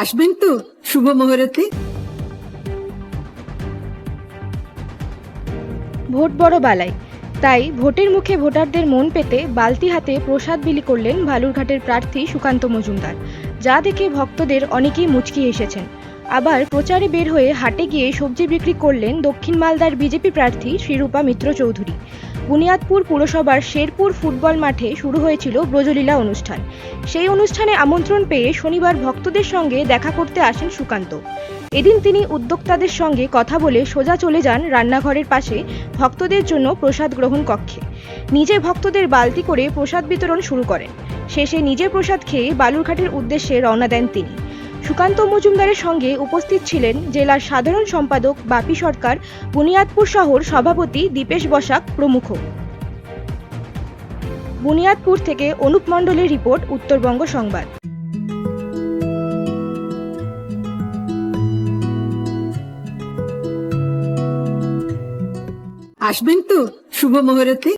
আসবেন তো শুভ মুহূর্তে। ভোট বড় বালাই। তাই ভোটের মুখে ভোটারদের মন পেতে বালতি হাতে প্রসাদ বিলি করলেন বালুরঘাটের প্রার্থী সুকান্ত মজুমদার, যা দেখে ভক্তদের অনেকেই মুচকি এসেছেন। আবার প্রচারে বের হয়ে হাটে গিয়ে সবজি বিক্রি করলেন দক্ষিণ মালদার বিজেপি প্রার্থী শ্রীরূপা মিত্র চৌধুরী। বুনিয়াদপুর পুরসভার শেরপুর ফুটবল মাঠে শুরু হয়েছিল ব্রজলীলা অনুষ্ঠান। সেই অনুষ্ঠানে আমন্ত্রণ পেয়ে শনিবার ভক্তদের সঙ্গে দেখা করতে আসেন সুকান্ত। এদিন তিনি উদ্যোক্তাদের সঙ্গে কথা বলে সোজা চলে যান রান্নাঘরের পাশে ভক্তদের জন্য প্রসাদ গ্রহণ কক্ষে। নিজে ভক্তদের বালতি করে প্রসাদ বিতরণ শুরু করেন। শেষে নিজে প্রসাদ খেয়ে বালুরঘাটের উদ্দেশ্যে রওনা দেন তিনি। সুকান্ত মজুমদারের সঙ্গে উপস্থিত ছিলেন জেলার সাধারণ সম্পাদক বাপি সরকার, বুনিয়াদপুর শহর সভাপতি দীপেশ বসাক প্রমুখ। বুনিয়াদপুর থেকে অনুপ মণ্ডলের রিপোর্ট, উত্তরবঙ্গ সংবাদ। আসবেন তো শুভ মুহূর্তে?